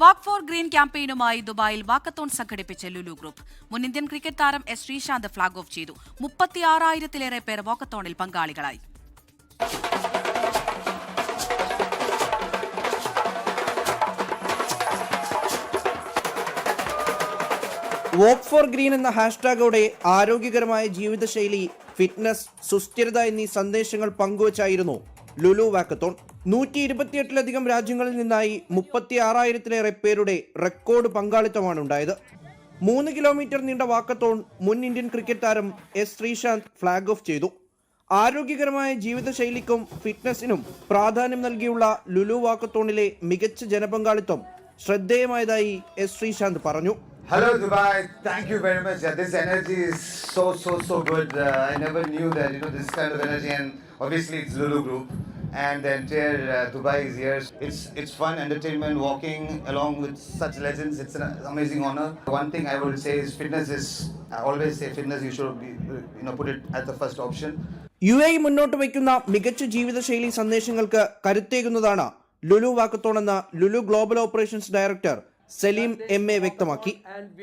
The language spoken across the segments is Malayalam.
വാക്ക് ഫോർ ഗ്രീൻ ക്യാമ്പയിനുമായി ദുബായിൽ വാക്കത്തോൺ സംഘടിപ്പിച്ച ലുലു ഗ്രൂപ്പ്. മുൻ ഇന്ത്യൻ ക്രിക്കറ്റ് താരം എസ് ശ്രീശാന്ത് ഫ്ളാഗ് ഓഫ് ചെയ്തു. മുപ്പത്തിയാറായിരത്തിലേറെ പേർ വാക്കത്തോണിൽ പങ്കാളികളായി. വോക്ക് ഫോർ ഗ്രീൻ എന്ന ഹാഷ്ടാഗോടെ ആരോഗ്യകരമായ ജീവിതശൈലി ഫിറ്റ്നസ് സുസ്ഥിരത എന്നീ സന്ദേശങ്ങൾ പങ്കുവച്ചായിരുന്നു ലുലു വാക്കത്തോൺ. നൂറ്റി ഇരുപത്തിയെട്ടിലധികം രാജ്യങ്ങളിൽ നിന്നായി മുപ്പത്തി ആറായിരത്തിലേറെ പേരുടെ റെക്കോർഡ് പങ്കാളിത്തമാണ് ഉണ്ടായത് മൂന്ന് കിലോമീറ്റർ നീണ്ട വാക്കത്തോൺ മുൻ ഇന്ത്യൻ ക്രിക്കറ്റ് താരം എസ് ശ്രീശാന്ത് ഫ്ളാഗ് ഓഫ് ചെയ്തു ആരോഗ്യകരമായ ജീവിതശൈലിക്കും ഫിറ്റ്നസിനും പ്രാധാന്യം നൽകിയുള്ള ലുലു വാക്കത്തോണിലെ മികച്ച ജനപങ്കാളിത്തം ശ്രദ്ധേയമായതായി എസ് ശ്രീശാന്ത് പറഞ്ഞു Hello, Dubai. Thank you very much. this energy is so, so, so good. Uh, I never knew that, you know, this kind of energy, and obviously it's Lulu Group, and the entire uh, Dubai is here. It's it's fun entertainment, walking along with such legends. It's an amazing honor. One thing I would say is fitness is. I always say fitness. You should be, you know, put it as the first option. U A മുന്നോട്ട് വയ്ക്കുന്ന മികച്ച ജീവിതശൈലി സന്ദേശങ്ങൾക്ക് കരുത്തേകുന്നതാണ് Lulu വാക്കത്തോണെന്ന് Lulu global operations director Saleem M A വ്യക്തമാക്കി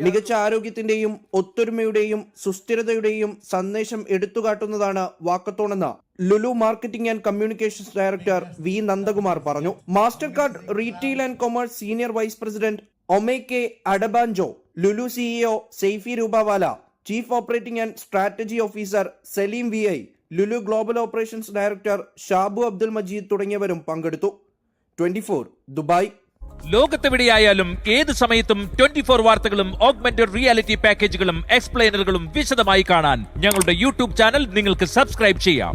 മികച്ച ആരോഗ്യത്തിന്റെയും ഒത്തൊരുമയുടെയും സുസ്ഥിരതയുടെയും സന്ദേശം എടുത്തുകാട്ടുന്നതാണ് വാക്കത്തോണെന്ന് Lulu marketing and communications director V Nandakumar പറഞ്ഞു. Mastercard retail and commerce senior vice president Omeke Adebanjo Lulu CEO Saifee Rupawala chief operating and strategy officer Saleem V I Lulu global operations director Shabu Abdul Majeed തുടങ്ങിയവരും പങ്കെടുത്തു. Twenty Dubai. ലോകത്തെവിടെയായാലും ഏത് സമയത്തും ട്വന്റി ഫോർ വാർത്തകളും ഓഗ്മെന്റഡ് റിയാലിറ്റി പാക്കേജുകളും എക്സ്പ്ലെയിനറുകളും വിശദമായി കാണാൻ ഞങ്ങളുടെ യൂട്യൂബ് ചാനൽ നിങ്ങൾക്ക് സബ്സ്ക്രൈബ് ചെയ്യാം.